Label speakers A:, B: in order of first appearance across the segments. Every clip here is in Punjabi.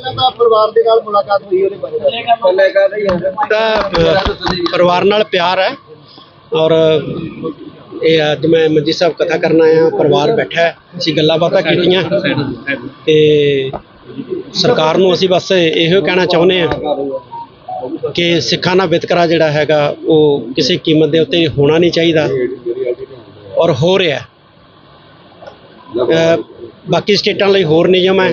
A: ਪਹਿਲਾਂ ਤਾਂ ਪਰਿਵਾਰ ਦੇ ਨਾਲ ਮੁਲਾਕਾਤ ਹੋਈ, ਉਹਦੇ ਬਾਰੇ
B: ਤਾਂ ਪਰਿਵਾਰ ਨਾਲ ਪਿਆਰ ਹੈ ਔਰ ਇਹ ਅੱਜ ਮੈਂ ਮੰਜੀ ਸਾਹਿਬ ਕਥਾ ਕਰਨ ਆਇਆ, ਪਰਿਵਾਰ ਬੈਠਾ ਹੈ, ਅਸੀਂ ਗੱਲਾਂ ਬਾਤਾਂ ਕੀਤੀਆਂ। ਤੇ ਸਰਕਾਰ ਨੂੰ ਅਸੀਂ ਬਸ ਇਹੋ ਕਹਿਣਾ ਚਾਹੁੰਦੇ ਹਾਂ ਕਿ ਸਿੱਖਾਂ ਦਾ ਵਿਤਕਰਾ ਜਿਹੜਾ ਹੈਗਾ, ਉਹ ਕਿਸੇ ਕੀਮਤ ਦੇ ਉੱਤੇ ਹੋਣਾ ਨਹੀਂ ਚਾਹੀਦਾ ਔਰ ਹੋ ਰਿਹਾ ਬਾਕੀ ਸਟੇਟਾਂ ਲਈ ਹੋਰ ਨਿਯਮ ਹੈ।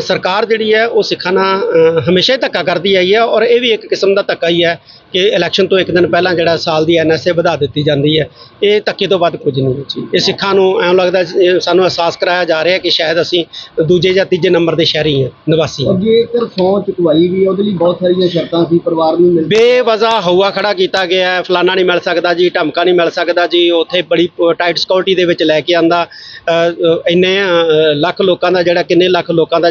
B: ਸਰਕਾਰ ਜਿਹੜੀ ਹੈ ਉਹ ਸਿੱਖਾਂ ਨਾਲ ਹਮੇਸ਼ਾ ਹੀ ਧੱਕਾ ਕਰਦੀ ਆਈ ਹੈ ਔਰ ਇਹ ਵੀ ਇੱਕ ਕਿਸਮ ਦਾ ਧੱਕਾ ਹੀ ਹੈ ਕਿ ਇਲੈਕਸ਼ਨ ਤੋਂ ਇੱਕ ਦਿਨ ਪਹਿਲਾਂ ਜਿਹੜਾ ਸਾਲ ਦੀ ਐਨਐਸਏ ਵਧਾ ਦਿੱਤੀ ਜਾਂਦੀ ਹੈ। ਇਹ ਧੱਕੇ ਤੋਂ ਵੱਧ ਕੁਝ ਨਹੀਂ ਜੀ। ਇਹ ਸਿੱਖਾਂ ਨੂੰ ਐਂ ਲੱਗਦਾ ਸਾਨੂੰ ਅਹਿਸਾਸ ਕਰਾਇਆ ਜਾ ਰਿਹਾ ਕਿ ਸ਼ਾਇਦ ਅਸੀਂ ਦੂਜੇ ਜਾਂ ਤੀਜੇ ਨੰਬਰ ਦੇ ਸ਼ਹਿਰੀ ਹਾਂ ਨਿਵਾਸੀ ਹਾਂ।
A: ਜੇਕਰ ਸੌ ਚੁਕਵਾਈ ਵੀ ਉਹਦੇ ਲਈ ਬਹੁਤ ਸਾਰੀਆਂ ਸ਼ਰਤਾਂ ਸੀ ਪਰਿਵਾਰ ਨੂੰ ਮਿਲ
B: ਬੇਵਜ਼ਾ ਹਵਾ ਖੜਾ ਕੀਤਾ ਗਿਆ ਹੈ ਫਲਾਨਾ ਨਹੀਂ ਮਿਲ ਸਕਦਾ ਜੀ ਢਮਕਾ ਨਹੀਂ ਮਿਲ ਸਕਦਾ ਜੀ ਉੱਥੇ ਬੜੀ ਟਾਈਟ ਸਿਕਿਉਰਿਟੀ ਦੇ ਵਿੱਚ ਲੈ ਕੇ ਆਂਦਾ। ਇੰਨੇ ਲੱਖ ਲੋਕਾਂ ਦਾ ਜਿਹੜਾ ਕਿੰਨੇ ਲੱਖ ਲੋਕਾਂ ਦਾ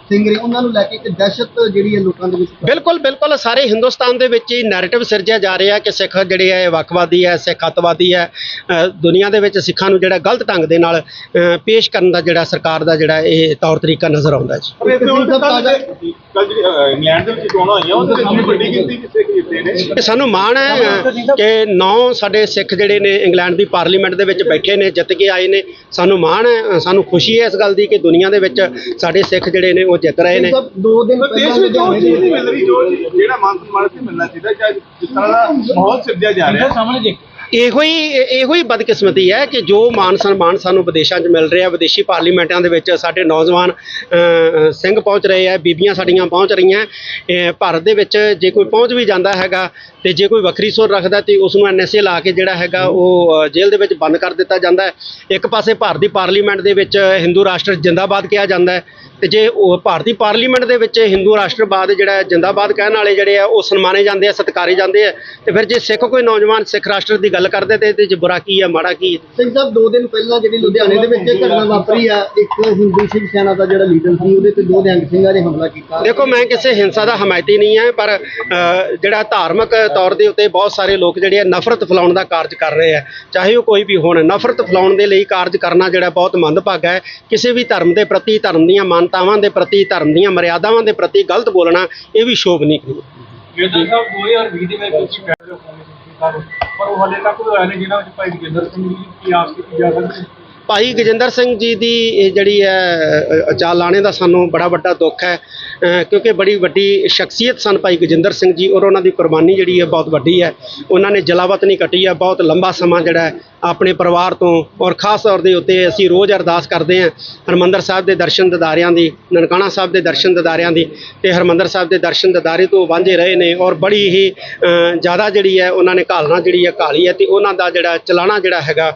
A: ਸਿੰਘ ਨੇ ਉਹਨਾਂ ਨੂੰ ਲੈ ਕੇ ਇੱਕ ਦਹਿਸ਼ਤ ਜਿਹੜੀ ਹੈ ਲੋਕਾਂ ਦੇ ਵਿੱਚ
B: ਬਿਲਕੁਲ ਬਿਲਕੁਲ। ਸਾਰੇ ਹਿੰਦੁਸਤਾਨ ਦੇ ਵਿੱਚ ਹੀ ਨੈਰੇਟਿਵ ਸਿਰਜਿਆ ਜਾ ਰਿਹਾ ਕਿ ਸਿੱਖ ਜਿਹੜੇ ਹੈ ਇਹ ਵੱਖਵਾਦੀ ਹੈ ਸਿੱਖ ਅੱਤਵਾਦੀ ਹੈ। ਦੁਨੀਆ ਦੇ ਵਿੱਚ ਸਿੱਖਾਂ ਨੂੰ ਜਿਹੜਾ ਗਲਤ ਢੰਗ ਦੇ ਨਾਲ ਪੇਸ਼ ਕਰਨ ਦਾ ਜਿਹੜਾ ਸਰਕਾਰ ਦਾ ਜਿਹੜਾ ਇਹ ਤੌਰ ਤਰੀਕਾ ਨਜ਼ਰ ਆਉਂਦਾ ਜੀ।
C: ਕੱਲ ਜਿਹੜੀ ਅਹ, ਇੰਗਲੈਂਡ ਦੇ ਵਿੱਚ ਚੋਣਾਂ ਹੋਈਆਂ ਉਹਦੇ ਵਿੱਚ ਵੱਡੀ ਗਿਣਤੀ ਵਿੱਚ ਸਿੱਖ ਜਿੱਤੇ ਨੇ।
B: ਤੇ ਸਾਨੂੰ ਮਾਣ ਹੈ ਕਿ ਨੌ ਸਾਡੇ ਸਿੱਖ ਜਿਹੜੇ ਨੇ ਇੰਗਲੈਂਡ ਦੀ ਪਾਰਲੀਮੈਂਟ ਦੇ ਵਿੱਚ ਬੈਠੇ ਨੇ ਜਿੱਤ ਕੇ ਆਏ ਨੇ। ਸਾਨੂੰ ਮਾਣ ਹੈ ਸਾਨੂੰ ਖੁਸ਼ੀ ਹੈ ਇਸ ਗੱਲ ਦੀ ਕਿ ਦੁਨੀਆ ਦੇ ਵਿੱਚ ਸਾਡੇ ਸਿੱਖ ਜਿਹੜੇ ਨੇ ਉਹ ਜਿੱਤ ਰਹੇ ਨੇ।
A: ਦੋ ਦਿਨ
C: ਦੇਸ਼ ਵਿੱਚ
A: ਲੁਧਿਆਣੇ
C: ਚੀਜ਼ ਨਹੀਂ ਮਿਲ ਰਹੀ ਜੋ ਜਿਹੜਾ ਮਾਨ ਸਨਮਾਨ ਸੀ ਮਿਲਣਾ ਚਾਹੀਦਾ ਜਾਂ ਜਿਸ ਤਰ੍ਹਾਂ ਦਾ ਮਾਹੌਲ ਸਿਰਜਿਆ ਜਾ ਰਿਹਾ।
B: ਇਹੋ ਹੀ ਇਹੋ ਹੀ ਬਦਕਿਸਮਤੀ ਹੈ ਕਿ ਜੋ ਮਾਨ ਸਨਮਾਨ ਸਾਨੂੰ ਵਿਦੇਸ਼ਾਂ 'ਚ ਮਿਲ ਰਿਹਾ ਵਿਦੇਸ਼ੀ ਪਾਰਲੀਮੈਂਟਾਂ ਦੇ ਵਿੱਚ ਸਾਡੇ ਨੌਜਵਾਨ ਸਿੰਘ ਪਹੁੰਚ ਰਹੇ ਆ ਬੀਬੀਆਂ ਸਾਡੀਆਂ ਪਹੁੰਚ ਰਹੀਆਂ ਭਾਰਤ ਦੇ ਵਿੱਚ ਜੇ ਕੋਈ ਪਹੁੰਚ ਵੀ ਜਾਂਦਾ ਹੈਗਾ ਤੇ ਜੇ ਕੋਈ ਵੱਖਰੀ ਸੁਰ ਰੱਖਦਾ ਤੇ ਉਸ ਨੂੰ ਐਨਐਸਏ ਲਾ ਕੇ ਜਿਹੜਾ ਹੈਗਾ ਉਹ ਜੇਲ੍ਹ ਦੇ ਵਿੱਚ ਬੰਦ ਕਰ ਦਿੱਤਾ ਜਾਂਦਾ ਹੈ। ਇੱਕ ਪਾਸੇ ਭਾਰਤ ਦੀ ਪਾਰਲੀਮੈਂਟ ਦੇ ਵਿੱਚ ਹਿੰਦੂ ਰਾਸ਼ਟਰ ਜਿੰਦਾਬਾਦ ਕਿਹਾ ਜਾਂਦਾ ਹੈ ਤੇ ਜੇ ਉਹ ਭਾਰਤੀ ਪਾਰਲੀਮੈਂਟ ਦੇ ਵਿੱਚ ਹਿੰਦੂ ਰਾਸ਼ਟਰਵਾਦ ਜਿਹੜਾ ਜਿੰਦਾਬਾਦ ਕਹਿਣ ਵਾਲੇ ਜਿਹੜੇ ਆ ਉਹ ਸਨਮਾਨੇ ਜਾਂਦੇ ਆ ਸਤਿਕਾਰੇ ਜਾਂਦੇ ਆ। ਤੇ ਫਿਰ ਜੇ ਸਿੱਖ ਕੋਈ ਨੌਜਵਾਨ ਸਿੱਖ ਰਾਸ਼ਟਰ ਦੀ ਗੱਲ ਕਰਦੇ ਤੇ ਇਹਦੇ 'ਚ ਬੁਰਾ ਕੀ ਆ ਮਾੜਾ ਕੀ? ਹੈ
A: ਸਿੰਘ ਸਾਹਿਬ ਦੋ ਦਿਨ ਪਹਿਲਾਂ ਜਿਹੜੀ ਲੁਧਿਆਣੇ ਦੇ ਵਿੱਚ ਇਹ ਘਟਨਾ ਵਾਪਰੀ ਆ ਇੱਕ ਹਿੰਦੂ ਸ਼ਿਵ ਸੈਨਾ ਦਾ ਜਿਹੜਾ ਲੀਡਰ ਸੀ ਉਹਦੇ ਤੇ ਦੋ ਨਿਹੰਗ ਸਿੰਘਾਂ ਨੇ ਹਮਲਾ ਕੀਤਾ।
B: ਦੇਖੋ ਮੈਂ ਕਿਸੇ ਹਿੰਸਾ ਦਾ ਹਮਾਇਤੀ ਨਹੀਂ ਹੈ ਪਰ ਅ, ਜਿਹੜਾ ਧਾਰਮਿਕ ਤੌਰ ਦੇ ਉੱਤੇ ਬਹੁਤ ਸਾਰੇ ਲੋਕ ਜਿਹੜੇ ਆ ਨਫ਼ਰਤ ਫੈਲਾਉਣ ਦਾ ਕਾਰਜ ਕਰ ਰਹੇ ਆ। ਚਾਹੇ ਉਹ ਕੋਈ ਵੀ ਹੋਣ ਨਫ਼ਰਤ ਫੈਲਾਉਣ ਦੇ ਲਈ ਕਾਰਜ ਕਰਨਾ ਜਿਹੜਾ ਬਹੁਤ ਮੰਦਭਾਗਾ ਹੈ। ਕਿਸੇ ਵੀ ਧਰਮ ਦੇ ਪ੍ਰਤੀ ਧਰਮ ਦੀਆਂ ਮਾਨਤਾਵਾਂ ਦੇ ਪ੍ਰਤੀ, ਧਰਮ ਦੀਆਂ ਮਰਿਆਦਾਵਾਂ ਦੇ ਪ੍ਰਤੀ ਗਲਤ ਬੋਲਣਾ, ਇਹ ਵੀ ਸ਼ੋਭਨੀਕ ਨਹੀਂ
C: ਗਿਰਦਰ ਸਾਹਿਬ 2020 ਦੇ ਵਿੱਚ ਤੁਸੀਂ ਕਹਿ ਰਹੇ ਹੋ ਪਰ ਉਹ ਹਾਲੇ ਤੱਕ ਹੋਇਆ ਨਹੀਂ, ਜਿਨ੍ਹਾਂ ਵਿੱਚ ਭਾਈ ਗਿਰਦਰ ਸਿੰਘ ਜੀ ਕੀ ਆਸ ਕੀਤੀ ਜਾ ਸਕਦੀ
B: ਭਾਈ ਗਜਿੰਦਰ ਸਿੰਘ ਜੀ ਦੀ ਇਹ ਜਿਹੜੀ ਹੈ ਅ, ਚਾਲਾਣੇ ਦਾ ਸਾਨੂੰ ਬੜਾ ਵੱਡਾ ਦੁੱਖ ਹੈ ਕਿਉਂਕਿ ਬੜੀ ਵੱਡੀ ਸ਼ਖਸੀਅਤ ਸਨ ਭਾਈ ਗਜਿੰਦਰ ਸਿੰਘ ਜੀ ਔਰ ਉਹਨਾਂ ਦੀ ਕੁਰਬਾਨੀ ਜਿਹੜੀ ਹੈ ਬਹੁਤ ਵੱਡੀ ਹੈ। ਉਹਨਾਂ ਨੇ ਜਲਾਵਤ ਨਹੀਂ ਕੱਟੀ ਹੈ ਬਹੁਤ ਲੰਬਾ ਸਮਾਂ ਜਿਹੜਾ ਆਪਣੇ ਪਰਿਵਾਰ ਤੋਂ ਔਰ ਖਾਸ ਤੌਰ ਦੇ ਉੱਤੇ ਅਸੀਂ ਰੋਜ਼ ਅਰਦਾਸ ਕਰਦੇ ਹਾਂ ਹਰਮੰਦਰ ਸਾਹਿਬ ਦੇ ਦਰਸ਼ਨ ਦਿਦਾਰਿਆਂ ਦੀ ਨਨਕਾਣਾ ਸਾਹਿਬ ਦੇ ਦਰਸ਼ਨ ਦਿਦਾਰਿਆਂ ਦੀ ਤੇ ਹਰਮੰਦਰ ਸਾਹਿਬ ਦੇ ਦਰਸ਼ਨ ਦਿਦਾਰੇ ਤੋਂ ਵਾਂਝੇ ਰਹੇ ਨੇ ਔਰ ਬੜੀ ਹੀ ਜ਼ਿਆਦਾ ਜਿਹੜੀ ਹੈ ਉਹਨਾਂ ਨੇ ਘਾਲਣਾ ਜਿਹੜੀ ਹੈ ਘਾਲੀ ਹੈ ਤੇ ਉਹਨਾਂ ਦਾ ਜਿਹੜਾ ਚਲਾਣਾ ਜਿਹੜਾ ਹੈਗਾ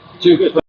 C: ਠੀਕ ਹੈ